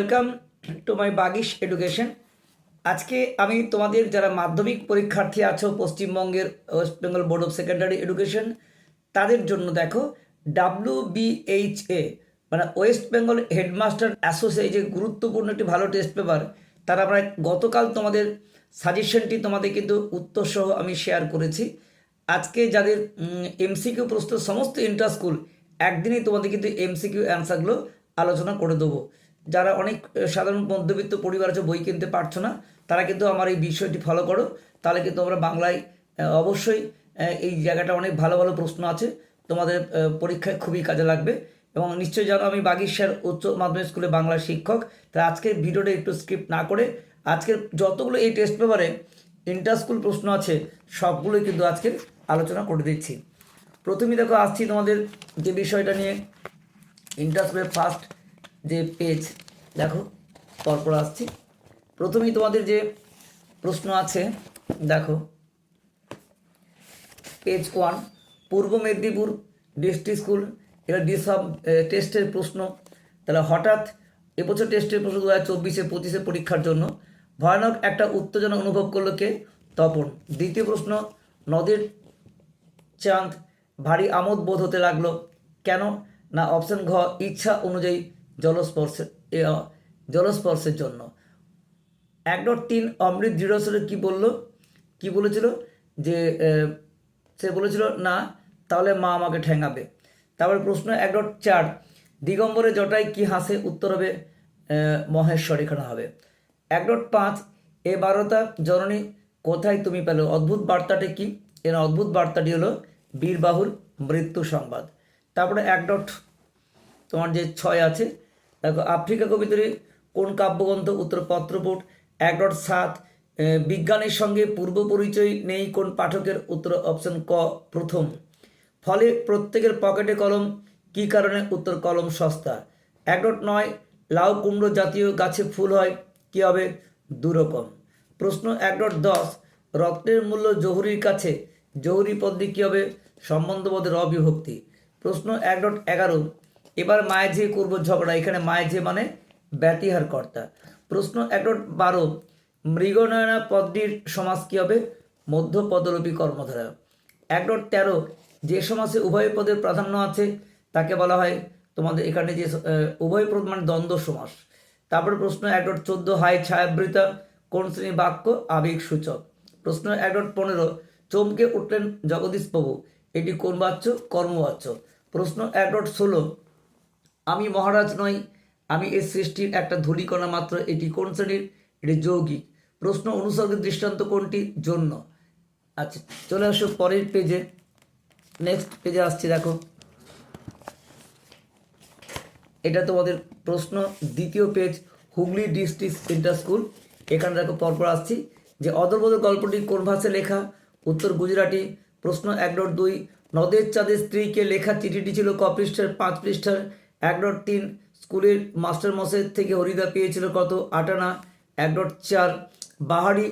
Welcome to my Bagish education আজকে আমি তোমাদের যারা মাধ্যমিক পরীক্ষার্থী আছো, পশ্চিমবঙ্গের West Bengal board of secondary education তাদের জন্য দেখো ডাব্লিউ বিএইচএ মানে ওয়েস্ট বেঙ্গল হেডমাস্টার অ্যাসোসিয়ে যে গুরুত্বপূর্ণ একটি ভালো টেস্ট পেপার তার আমরা গতকাল তোমাদের সাজেশনটি তোমাদের কিন্তু উত্তর সহ আমি শেয়ার করেছি। আজকে যাদের এমসিকিউ প্রস্তুত সমস্ত ইন্টার স্কুল একদিনেই তোমাদের কিন্তু এমসিকিউ অ্যান্সারগুলো আলোচনা করে দেবো। যারা অনেক সাধারণ মধ্যবিত্ত পরিবার আছে, বই কিনতে পারছ না, তারা কিন্তু আমার এই বিষয়টি ফলো করো। তাহলে কিন্তু আমরা বাংলায় অবশ্যই এই জায়গাটা অনেক ভালো ভালো প্রশ্ন আছে। তোমাদের পরীক্ষায় খুবই কাজে লাগবে। এবং নিশ্চয়ই জানো আমি বাগিশার উচ্চ মাধ্যমিক স্কুলে বাংলার শিক্ষক। তাই আজকের ভিডিওটা একটু স্কিপ না করে, আজকের যতগুলো এই টেস্ট পেপারে ইন্টার স্কুল প্রশ্ন আছে, সবগুলোই কিন্তু আজকের আলোচনা করে দিচ্ছি। প্রথমেই দেখো, আসছি তোমাদের যে বিষয়টা নিয়ে। ইন্টার স্কুলের ফার্স্ট যে পেজ দেখো, পরপর আসছি। প্রথমেই তোমাদের যে প্রশ্ন আছে, দেখো। Page one Purba Medinipur district school এটা ডিসব টেস্টের প্রশ্ন। তাহলে হঠাৎ এবছর টেস্টের প্রশ্ন দু হাজার চব্বিশে, পঁচিশে পরীক্ষার জন্য ভয়ানক একটা উত্তেজনা অনুভব করল কে? তপন। দ্বিতীয় প্রশ্ন, নদীর চাঁদ ভারী আমোদ বোধ হতে লাগল কেন? না অপশন ঘ, ইচ্ছা অনুযায়ী জলস্পর্শের জলস্পর্শের জন্য। এক ডট তিন অমৃত দৃঢ়স্বরে কী বলল? কি বলেছিল? যে সে বলেছিল, না, তাহলে মা আমাকে ঠেঙাবে তারপরে প্রশ্ন, এক ডট চার, দিগম্বরে জটায় কি হাসে উত্তর হবে? মহেশ্বর এখানে হবে। এক ডট পাঁচ, এ বারতা জননী, কোথায় তুমি পেলে? অদ্ভুত বার্তাটি কি? এর অদ্ভুত বার্তাটি হলো, বীরবাহুর মৃত্যু সংবাদ। তারপরে এক ডট তোমার যে ছয় আছে দেখো, আফ্রিকা কবিতরে কোন কাব্যগ্রন্থ, উত্তর পত্রপুট, এক ডট সাত বিজ্ঞানের সঙ্গে পূর্ব পরিচয় নেই, কোন পাঠকের, উত্তর অপশন ক, প্রথম। ফলে প্রত্যেকের পকেটে কলম, কি কারণে উত্তর কলম সস্তা? এক ডট নয়, লাউ কুমড়ো জাতীয় গাছে ফুল হয়, কি হবে? দুরকম। প্রশ্ন এক ডট দশ, রক্তের মূল্য জহুরির কাছে, জহুরি পদটি কী হবে? সম্বন্ধবোধের অবিভক্তি প্রশ্ন এক ডট এগারো এবার মায়ে যে করব ঝগড়া, এখানে মায়ে যে মানে ব্যতিহার কর্তা প্রশ্ন এক ডট বারো, মৃগনয়না পদটির সমাজ কী হবে? মধ্য পদরূপী কর্মধারা। এক ডট তেরো, যে সমাজে উভয় পদের প্রাধান্য আছে, তাকে বলা হয় তোমাদের এখানে যে উভয় পদ মানে দ্বন্দ্ব সমাস। তারপরে প্রশ্ন এক ডট চোদ্দ হাই ছায়াবৃতা, কোন শ্রেণি বাক্য? আবেগ সূচক। প্রশ্ন এক ডট পনেরো, চমকে উঠলেন জগদীশ প্রভু, এটি কোন বাচ্য? কর্মবাচ্য। প্রশ্ন এক ডট ষোলো আমি মহারাজ নই, আমি এই সৃষ্টির একটা ধূলিকণা মাত্র, এটি কোন শ্রেণির? এটি যৌগিক। প্রশ্ন অনুসর্গের দৃষ্টান্ত কোনটি? জন্য। আচ্ছা চলে আসো পরের পেজে নেক্সট পেজে আসছি, দেখো। এটা তোমাদের প্রশ্ন। দ্বিতীয় page Hooghly district inter school. এখানে দেখো পরপর আসছি যে অদরবোধ গল্পটি কোন ভাষায় লেখা? উত্তর গুজরাটি। প্রশ্ন এক ডট দুই। নদের চাঁদের স্ত্রীকে লেখা চিঠিটি ছিল ক পৃষ্ঠার, পাঁচ পৃষ্ঠার। এক ডট তিন স্কুলের মাস্টার মশাই থেকে হরিদা পেয়েছিল কত? আটানা। এক ডট চার, বাহারি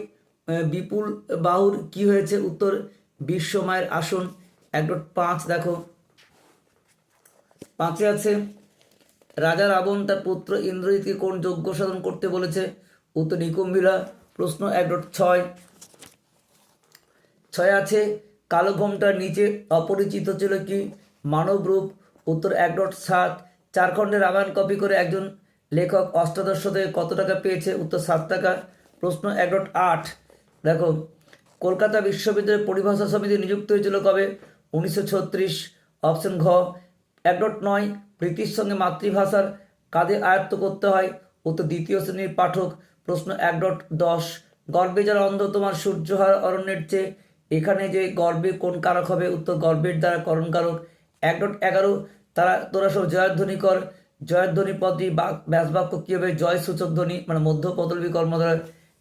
বিপুল বাহুর কি হয়েছে? উত্তর বিশ্বমায়ের আসন। এক ডট পাঁচ দেখো। পাঁচে আছে, রাজা রাবণ তার পুত্র ইন্দ্রজিৎকে কোন যজ্ঞ সাধন করতে বলেছে? উত্তর, নিকুম্ভিলা। প্রশ্ন, এক ডট ছয়। ছয় আছে কালো ঘোমটার নিচে অপরিচিত ছিল কি? মানব রূপ উত্তর, এক ডট সাত। চার খণ্ডের রামায়ণ কপি করে একজন লেখক অষ্টাদশ শতকে কত টাকা পেয়েছে? উত্তর সাত টাকা। প্রশ্ন এক ডট আট। দেখো, কলকাতা বিশ্ববিদ্যালয়ের পরিভাষা সমিতি নিযুক্ত হয়েছিল কবে? উনিশশো ছত্রিশ, অপশন ঘ। এক ডট নয় প্রীতির সঙ্গে মাতৃভাষার কাঁধে আয়ত্ত করতে হয়। উত্তর দ্বিতীয় শ্রেণির পাঠক। প্রশ্ন এক ডট দশ। গর্বে যারা অন্ধ, তোমার সূর্যহার অরণ্যের চেয়ে এখানে যে গর্বে কোন কারক হবে? উত্তর গর্বের দ্বারা করণ কারক এক ডট এগারো। তারা তোরা সব জয়ধ্বনি কর জয়ধ্বনি পদটি বাক- ব্যাসবাক্য কী হবে জয় সূচক ধ্বনি মানে মধ্য পদলবী কর্মধারা?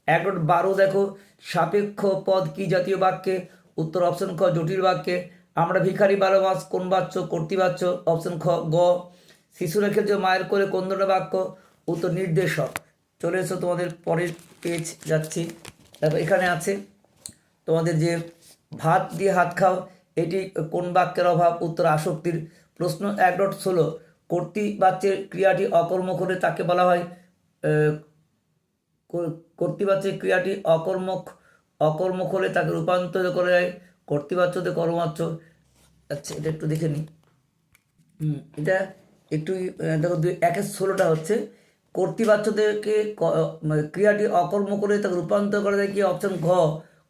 এক বারো দেখো। সাপেক্ষ পদ কি জাতীয় বাক্যে? উত্তর অপশন খ, জটিল বাক্যে। আমরা ভিখারি বারো মাস, কোন বাচ্চ কর্তৃবাচ্য অপশন খ, গ। শিশুরা খেলছে মায়ের করে কোন ধরনের বাক্য? উত্তর নির্দেশক। চলে এসো তোমাদের পরের পেজ যাচ্ছি। দেখো, এখানে আছে তোমাদের যে ভাত দিয়ে হাত খাও, এটি কোন বাক্যের অভাব? উত্তর আসক্তির। প্রশ্ন এক ডট ষোলো কর্তৃবাচ্যের ক্রিয়াটি অকর্ম করে তাকে বলা হয় কর- কর্তৃবাচ্যের ক্রিয়াটি অকর্মক অকর্মক হলে তাকে রূপান্তরিত করে দেয় কর্তৃবাচ্যতে কর্মবাচ্য। আচ্ছা এটা একটু দেখে নিই। হুম, এটা একটু দেখো দুই একের ষোলোটা হচ্ছে কর্তৃবাচ্যদেরকে ক- মানে ক্রিয়াটি অকর্ম করে তাকে রূপান্তর করে দেয় কি? অপশন ঘ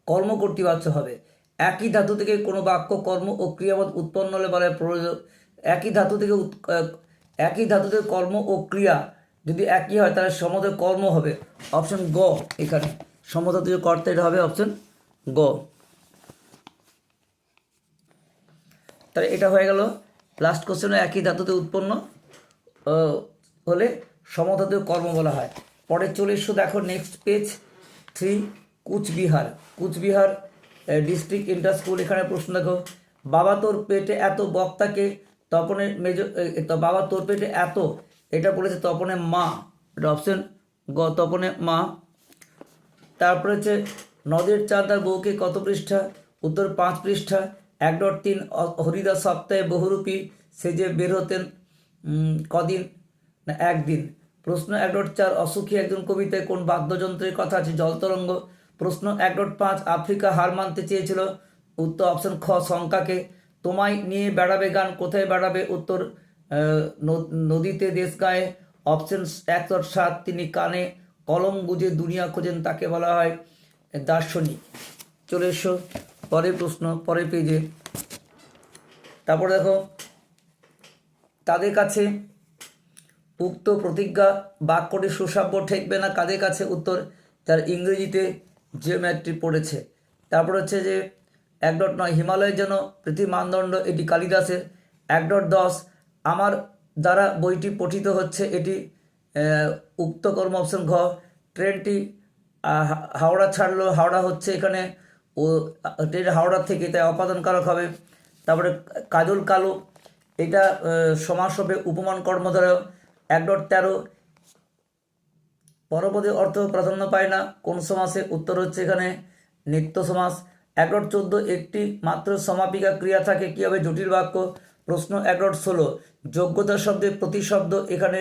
কর্ম কর্তৃবাচ্য হবে। একই ধাতু থেকে কোনো বাক্য কর্ম ও ক্রিয়াপদ উৎপন্ন হলে বলে প্রয়োজন। একই ধাতু থেকে একই ধাতু থেকে কর্ম ও ক্রিয়া যদি একই হয়, তাহলে সমদের কর্ম হবে। অপশন গ এখানে। সমধাতু যে কর্তা এটা হবে অপশন গ। তাহলে এটা হয়ে গেল। লাস্ট কোশ্চেনে একই ধাতুতে উৎপন্ন হলে সমধাতুয় কর্ম বলা হয়। পরে চলে এসো দেখো next page three Coochbehar. Coochbehar district inter school এখানে প্রশ্ন দেখো। বাবা তোর পেটে এত বক্তাকে তপনের মেজ বাবা তোর পেটে এত, এটা বলেছে তপনে মা, এটা অপশন গ, তপনে মা। তারপরে হচ্ছে, নদের চাঁদ তার বউকে কত পৃষ্ঠা? উত্তর পাঁচ পৃষ্ঠা। এক ডট তিন হরিদাস সপ্তাহে বহুরূপী সেজে বের হতেন কদিন? না, একদিন। প্রশ্ন এক ডট চার, অসুখী একজন কবিতায় কোন বাদ্যযন্ত্রের কথা আছে? জলতরঙ্গ প্রশ্ন এক ডট পাঁচ, আফ্রিকা হার মানতে চেয়েছিল। উত্তর অপশন খ, শঙ্কাকে। তোমায় নিয়ে বেড়াবে গান, কোথায় বেড়াবে? উত্তর নদীতে দেশ গায়ে। অপশন এক ডট সাত, তিনি কানে কলম বুঝে দুনিয়া খোঁজেন, তাকে বলা হয় দার্শনিক। চলে এসো, পরের প্রশ্ন, পরের পেজে তারপর দেখো, তাদের কাছে উক্ত প্রতিজ্ঞা বাক্যটি সুসাব্য ঠেকবে না কাদের কাছে? উত্তর তার ইংরেজিতে জিওমেট্রি পড়েছে। তারপর হচ্ছে যে এক ডট নয় হিমালয়ের জন্য পৃথিবী মানদণ্ড এটি কালিদাসের এক ডট দশ আমার দ্বারা বইটি পঠিত হচ্ছে এটি উক্ত কর্ম অপশন ঘ। ট্রেনটি হাওড়া ছাড়লো, হাওড়া হচ্ছে এখানে। ও, ট্রেন হাওড়া থেকে তাই অপাদানকারক হবে। তারপরে কাজল কালো, এটা সমাস হবে উপমান কর্মধারয়। এক ডট তেরো, পরপদে অর্থ প্রাধান্য পায় না। কোন সমাসে উত্তর হচ্ছে এখানে, নিত্য সমাস। এক ডট চোদ্দ একটি মাত্র সমাপিকা ক্রিয়া থাকে, কী হবে? জটিল বাক্য। প্রশ্ন এক ডট ষোলো। যোগ্যতা শব্দের প্রতিশব্দ এখানে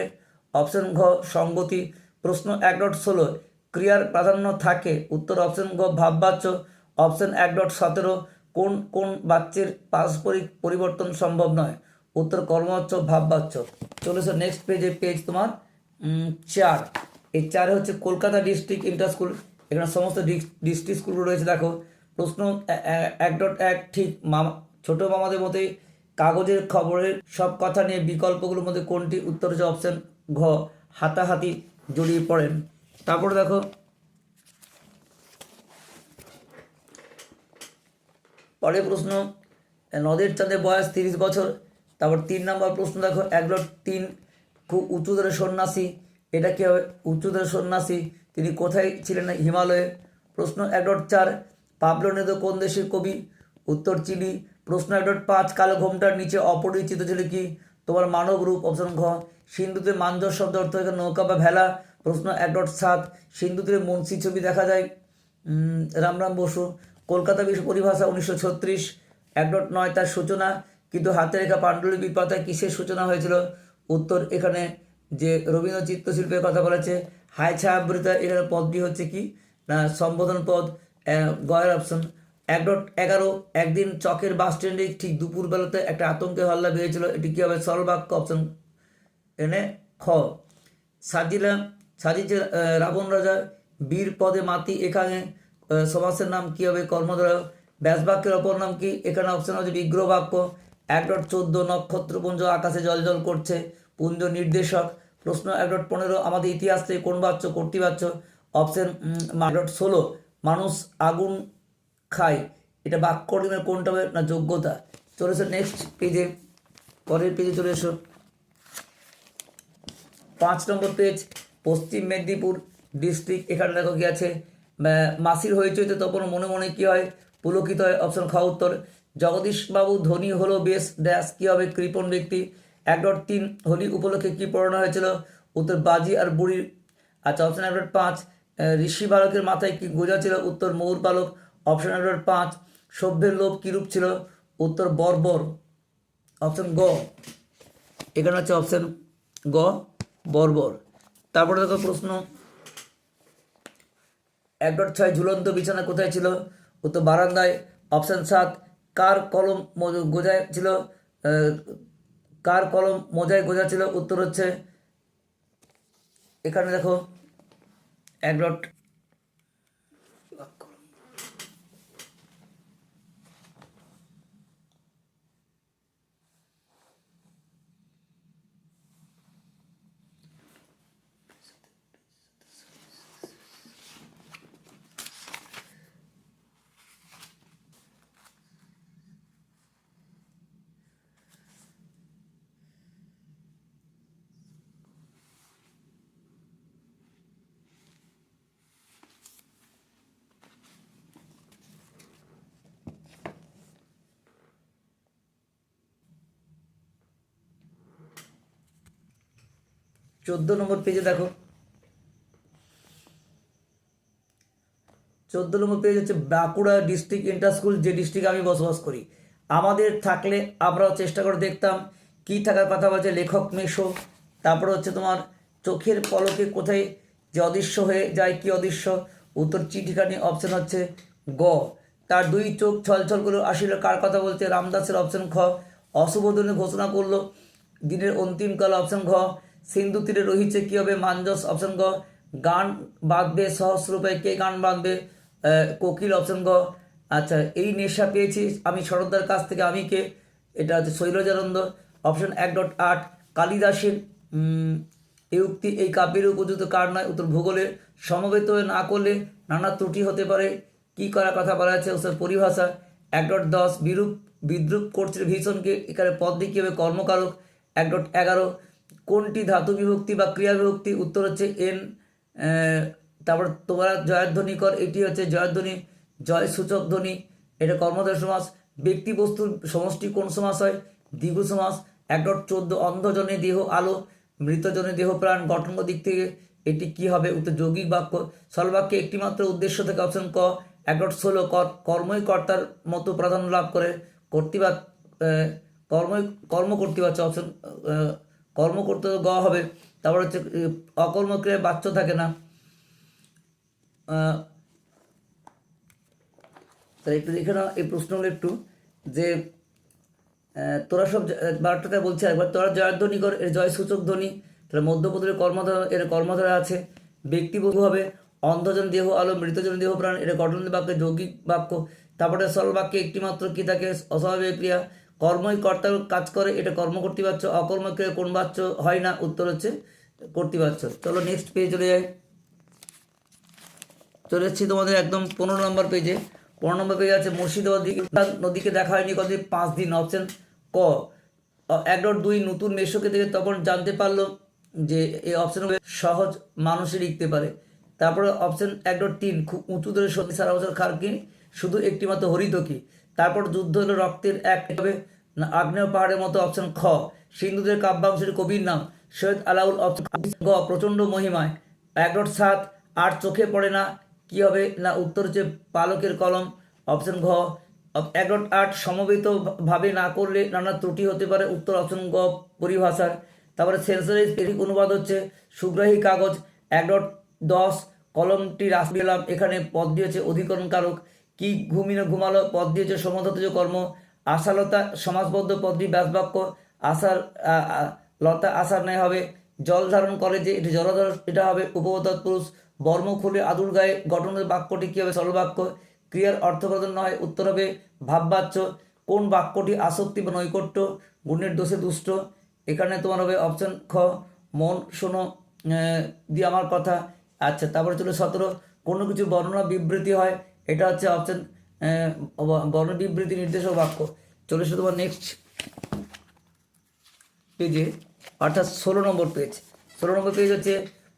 অপশন ঘ, সঙ্গতি। প্রশ্ন এক ডট ষোলো। ক্রিয়ার প্রাধান্য থাকে। উত্তর অপশন ঘ, ভাববাচ্য। অপশন এক ডট সতেরো। কোন কোন বাচ্যের পারস্পরিক পরিবর্তন সম্ভব নয়? উত্তর কর্মবাচ্য, ভাববাচ্য। চলেছে নেক্সট পেজে পেজ তোমার চার। এই চারে হচ্ছে কলকাতা ডিস্ট্রিক্ট ইন্টার স্কুল এখানে সমস্ত ডিস্ট্রিক্ট স্কুলগুলো রয়েছে, দেখো। প্রশ্ন এক ডট এক, ঠিক মামা, ছোট মামাদের মতোই কাগজের খবরের সব কথা নিয়ে বিকল্পগুলোর মধ্যে কোনটি উত্তর হচ্ছে অপশন ঘ, হাতাহাতি জড়িয়ে পড়েন। তারপরে দেখো। পরের প্রশ্ন নদের চাঁদে বয়স তিরিশ বছর। তারপর তিন নম্বর প্রশ্ন দেখো, এক ডট তিন, খুব উঁচু ধরে সন্ন্যাসী। এটা কি হবে? উঁচু ধরে সন্ন্যাসী, তিনি কোথায় ছিলেন হিমালয়ে। প্রশ্ন, এক ডট চার পাবলো নেদো কোন দেশের কবি? উত্তর চিলি। প্রশ্ন এক ডট পাঁচ কালো ঘোমটার নিচে অপরিচিত ছিল কি? তোমার মানব রূপ অপশন ঘ, সিন্ধুতে মাঞ্জর শব্দ অর্থ এখানে নৌকা বা ভেলা। প্রশ্ন এক ডট সাত, সিন্ধুতে মুন্সি ছবি দেখা যায়? রামরাম বসু, কলকাতা বিশ্ব পরিভাষা উনিশশো ছত্রিশ। এক ডট নয়, তার সূচনা, কিন্তু হাতে রেখা পাণ্ডুলিপির পাতায় কিসের সূচনা হয়েছিল? উত্তর এখানে, যে রবীন্দ্র চিত্রশিল্পের কথা বলেছে হাই ছায়াবৃতা, এখানে পদটি হচ্ছে কি? না, সম্বোধন পদ গয়ের অপশন। এক ডট এগারো, একদিন চকের বাস স্ট্যান্ডে ঠিক দুপুরবেলাতে একটা আতঙ্কে হল্লা বেরিয়েছিল এটি কী হবে? সরল বাক্য অপশন এনে খ। সাজিলা, সাজিছে রাবণ রাজা, বীর পদে মাতি এখানে সমাসের নাম কী হবে? কর্মধারয় ব্যাসবাক্যের অপর নাম কি? এখানে অপশন হচ্ছে বিগ্রহ বাক্য এক ডট চোদ্দ, নক্ষত্রপুঞ্জ আকাশে জল জল করছে। পুঞ্জ নির্দেশক। প্রশ্ন এক ডট পনেরো, আমাদের ইতিহাস থেকে কোন বাচ্চ কর্তৃবাচ্য? অপশন এক ডট ষোলো মানুষ আগুন খায়। এটা বাক্য নির্ণয় কোনটা হবে না যোগ্যতা? চলে এসো নেক্সট পেজে পরের পেজে চলে এসো। পাঁচ নম্বর পেজ পশ্চিম মেদিনীপুর ডিস্ট্রিক্ট এখানে দেখো কি আছে? মাসির হইচইতে তখন মনে মনে কি হয়? পুলকিত হয় অপশন খ, উত্তর। জগদীশবাবু ধনী হলো, বেশ ড্যাশ কি হবে? কৃপণ ব্যক্তি। এক ডট তিন, হোলি উপলক্ষে কি পড়ানো হয়েছিল? উত্তর, বাজি আর বুড়ির আচ্ছা অপশন এক ডট পাঁচ ঋষি বালকের মাথায় কি গোজা ছিল? উত্তর মৌর বালক অপশন ডট পাঁচ। সভ্যের লোভ কীরূপ ছিল? উত্তর বর্বর অপশন গ। এখানে হচ্ছে অপশন গ, বর্বর। তারপরে দেখো প্রশ্ন। এক ডট ছয় ঝুলন্ত বিছানা কোথায় ছিল? উত্তর বারান্দায়। অপশান সাত, কার কলম গোজায় ছিল? কার কলম মোজায় গোজা ছিল? উত্তর হচ্ছে, এখানে দেখো এক ডট চোদ্দ নম্বর পেজে দেখো। চোদ্দ নম্বর পেজ হচ্ছে বাঁকুড়া ডিস্ট্রিক্ট ইন্টার স্কুল যে ডিস্ট্রিক্টে আমি বসবাস করি। আমাদের থাকলে আমরাও চেষ্টা করে দেখতাম কি থাকার কথা বলছে লেখক মেশো। তারপর হচ্ছে তোমার চোখের পলকে কোথায় যে অদৃশ্য হয়ে যায়, কি অদৃশ্য? উত্তর চিঠিখানি অপশন হচ্ছে গ। তার দুই চোখ ছলছল করে আসিল, কার কথা বলছে? রামদাসের অপশন খ। দিনে ঘোষণা করল। দিনের অন্তিমকাল অপশন ঘ সিন্ধু তীরে রহিছে, কী হবে? মাঞ্জস অপশন গ। গান বাঁধবে সহস্রূপে কে গান বাঁধবে? কোকিল অপশন গ। আচ্ছা এই নেশা পেয়েছি আমি শরৎদার কাছ থেকে, আমি কে? এটা হচ্ছে শৈলজানন্দ। অপশন এক ডট আট, কালিদাসের এই উক্তি, এই কাব্যের উপযুক্ত কার নয়? উত্তর, ভূগোলে সমবেত না করলে নানা ত্রুটি হতে পারে। কি করার কথা বলা আছে? ওসব পরিভাষা এক ডট দশ, বিরূপ, বিদ্রুপ করছে ভীষণকে, এখানে পদ দিয়ে কী হবে? কর্মকারক, এক ডট এগারো। কোনটি ধাতু বিভক্তি বা ক্রিয়া বিভক্তি? উত্তর হচ্ছে এন তারপর তোমরা জয়ধ্বনি কর এটি হচ্ছে জয়ধ্বনি জয় সূচক ধ্বনি এটা কর্মধার সমাস ব্যক্তি বস্তুর সমষ্টি কোন সমাস হয়? দ্বিগু সমাস এক ডট চোদ্দ অন্ধজনে দেহ আলো মৃতজনে দেহ প্রাণ গঠন দিক থেকে এটি কি হবে? উত্তর যৌগিক বাক্য সলবাক্যে একটিমাত্র উদ্দেশ্য থেকে অপশন ক এক ডট ষোলো কর- কর্মই কর্তার মতো প্রাধান্য লাভ করে কর্তৃবা আহ, কর্মই কর্ম কর্তৃবাচ্য অপশন কর্ম করতে তো গ হবে। তারপর হচ্ছে অকর্মক্রিয়ায় বাচ্চ থাকে না। তাহলে একটু দেখে নাও, এই প্রশ্নগুলো একটু। যে তোরা সব বারোটাতে বলছে একবার, তোরা জয়ধ্বনি কর এর জয় সূচক ধ্বনি। তাহলে মধ্যপদের কর্মধারা, এর কর্মধারা আছে। ব্যক্তিবহু হবে, অন্ধজন দেহ আলো, মৃতজন দেহ প্রাণ এটা গঠন বাক্যে যৌগিক বাক্য। তারপরে সরল বাক্যে একটিমাত্র কি থাকে, অস্বাভাবিক ক্রিয়া। কর্মই কর্তার কাজ করে, এটা কর্ম কর্তৃবাচ্য অকর্মক্রিয়া কোন বাচ্য হয় না, উত্তর হচ্ছে কর্তৃবাচ্য চলো নেক্সট পেজ চলে যাই। চলে এসেছি তোমাদের একদম পনেরো নম্বর পেজে পনেরো নম্বর পেজে আছে মুর্শিদাবাদ নদীকে দেখা হয়নি কতদিন পাঁচ দিন অপশন ক। এক ডট দুই, নতুন মেশোকে থেকে তখন জানতে পারল যে এই অপশন সহজ মানুষই লিখতে পারে। তারপরে অপশন এক ডট তিন, খুব উঁচু ধরে সত্যি সারা বছর খার কি শুধু একটিমাত্র হরিত কি? তারপর যুদ্ধ হলো রক্তের এক হবে আগ্নেয় পাহাড়ের মতো অপশন খ। সিন্ধুদের কাব্যাংশের কবির নাম সৈয়দ আলাউল অপশন গ, প্রচণ্ড মহিমায়। এক ডট সাত, আর চোখে পড়ে না, কি হবে? না, উত্তর হচ্ছে পালকের কলম অপশন ঘ। ডট আট সমবেত ভাবে না করলে নানা ত্রুটি হতে পারে, উত্তর অপশন গ, পরিভাষার। তারপরে সেন্সারের এরিক অনুবাদ হচ্ছে সুগ্রাহী কাগজ। এক ডট দশ, কলমটি রাস দিলাম এখানে পদ দিয়েছে অধিকরণ কারক কি ঘুমিয়ে ঘুমালো পদ দিয়েছে সমধাতুজ কর্ম, আশালতা, সমাজবদ্ধ পদটি ব্যাসবাক্য আশার লতা আশার ন্যায় হবে। জল ধারণ করে যে এটি জলধারণ এটা হবে উপবত পুরুষ। বর্ম খুলে আদুর গায়ে, গঠনের বাক্যটি কী হবে? সরল বাক্য। ক্রিয়ার অর্থপ্রদান নয়, উত্তর হবে ভাববাচ্য। কোন বাক্যটি আসক্তি বা নৈকট্য? গুণের দোষে দুষ্ট। এখানে তোমার হবে অপশন খ। মন, শোনো দিয়ে আমার কথা। আচ্ছা তারপরে চলে সতেরো। কোনো কিছু বর্ণনা বিবৃতি হয় এটা হচ্ছে অপশন বর্ণ বিবৃতি নির্দেশক বাক্য। চলে এসো তোমার নেক্সট পেজে অর্থাৎ ষোলো নম্বর পেজ ষোলো নম্বর পেজ হচ্ছে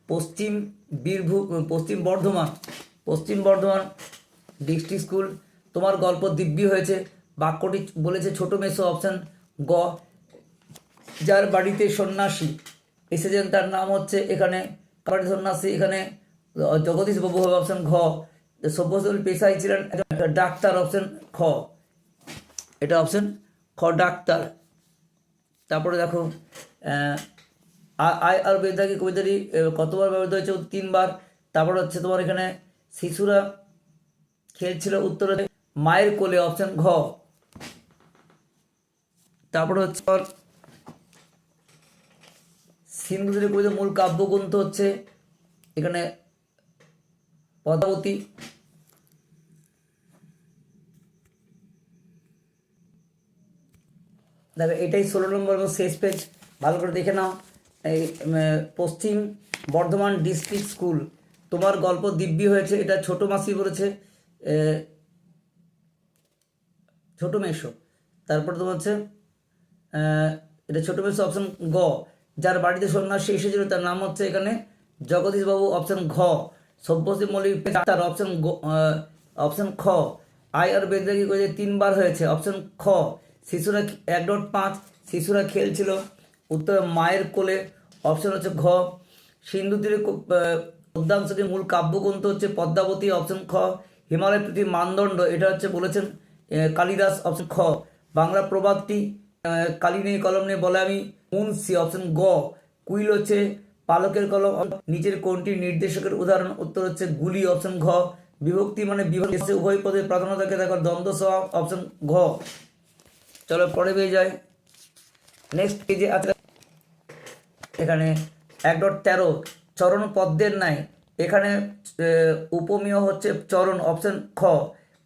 পশ্চিম বীরভূম পশ্চিম বর্ধমান। পশ্চিম বর্ধমান ডিস্ট্রিক্ট স্কুল তোমার গল্প দিব্যি হয়েছে। বাক্যটি বলেছে ছোট মেসো অপশান গ। যার বাড়িতে সন্ন্যাসী। এসেছেন তার নাম হচ্ছে এখানে সন্ন্যাসী, এখানে জগদীশ বাবু হবে অপশন ঘ। সভ্যশীল পেশায় ছিলেন ডাক্তার অপশন খ এটা অপশন খ ডাক্তার তারপরে দেখো আহ, আ- আয় আর বেদাগী কবিতাটি কতবার ব্যবহৃত হয়েছে? তিনবার। তারপর হচ্ছে তোমার এখানে শিশুরা খেলছিল উত্তরে মায়ের কোলে অপশন ঘ। তারপর হচ্ছে তোমার সিন্ধু তীরের কবিতার মূল কাব্যগ্রন্থ হচ্ছে এখানে পদ্মাবতী দেখো, এটাই ষোলো নম্বর এবং শেষ পেজ ভালো করে দেখে নাও। এই পশ্চিম বর্ধমান ডিস্ট্রিক্ট স্কুল তোমার গল্প দিব্যি হয়েছে, এটা ছোট মাসি বলেছে ছোট মেশো তারপর তোমার হচ্ছে এটা ছোট মেশো অপশন গ। যার বাড়িতে সন্ন্যাসী এসেছিল তার নাম হচ্ছে এখানে জগদীশ বাবু অপশন ঘ। সব্যশ্রী মল্লিক তার অপশন অপশন খ। আই আর বেদাগি করে তিনবার হয়েছে। অপশন খ, শিশুরা এক ডট পাঁচ, শিশুরা খেলছিল। উত্তর, মায়ের কোলে। অপশন হচ্ছে ঘ। সিন্ধু তীরে পদ্মাংশটির মূল কাব্যগ্রন্থ হচ্ছে পদ্মাবতী অপশন খ। হিমালয় পৃথিবীর মানদণ্ড, এটা হচ্ছে বলেছেন কালিদাস অপশন খ। বাংলা প্রবাদটি কালি নেই, কলম নেই বলে আমি মুন্সি অপশন গ। কুইল হচ্ছে পালকের কলম, নিচের কোনটি নির্দেশকের উদাহরণ, উত্তর হচ্ছে গুলি অপশন ঘ। বিভক্তি মানে বিভক্তি উভয় পদে প্রাধান্য থাকে, দেখো, দ্বন্দ্ব সহ অপশন ঘ। চলো পরে পেয়ে যায় নেক্সট পেজে আছে। এখানে এক ডট তেরো, চরণ পদ্মের নাই। এখানে উপমেয় হচ্ছে চরণ অপশন খ।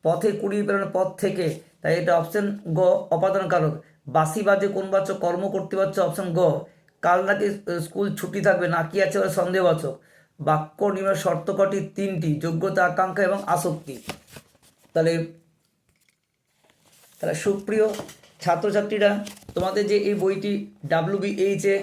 পথে কুড়ি পেরোনো পথ থেকে, তাই এটা অপশন গ অপাদান কারক বাসি বাজে কোন বাচ্চা কর্ম করতে পারছে অপশন গ কাল নাকি স্কুল ছুটি থাকবে না কি আছে বলে সন্দেহবাচক। বাক্য, নিয়মের শর্ত কটি? তিনটি, যোগ্যতা, আকাঙ্ক্ষা এবং আসক্তি। তাহলে তাহলে সুপ্রিয় ছাত্রছাত্রীরা, তোমাদের যে এই বইটি ডাব্লিউবিএইচে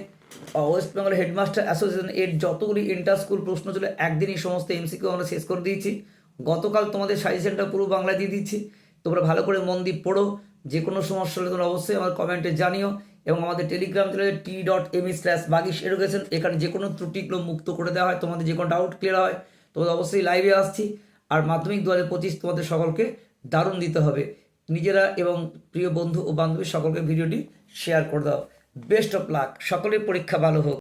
ওয়েস্ট বেঙ্গল হেডমাস্টার অ্যাসোসিয়েশন, এর যতগুলি ইন্টার স্কুল প্রশ্ন ছিল, একদিনই সমস্ত এমসিকিউ আমরা শেষ করে দিয়েছি। গতকাল তোমাদের সাজেশনটা পুরো বাংলা দিয়ে দিচ্ছি। তোমরা ভালো করে মন দিয়ে পড়ো। যে কোনো সমস্যা হলে তোমরা অবশ্যই আমার কমেন্টে জানিও। এবং আমাদের টেলিগ্রাম চ্যানেলে T dot M E slash Bagish education এখানে যে কোনো ত্রুটিগুলো মুক্ত করে দেওয়া হয়, তোমাদের যে কোনো ডাউট ক্লিয়ার হয়, তোমাদের অবশ্যই লাইভে আসছি। আর মাধ্যমিক দু হাজার পঁচিশ তোমাদের সকলকে দারুণ দিতে হবে। নিজেরা এবং প্রিয় বন্ধু ও বান্ধবী সকলকে ভিডিওটি শেয়ার করে দাও। বেস্ট অফ লাক সকলের পরীক্ষা ভালো হোক।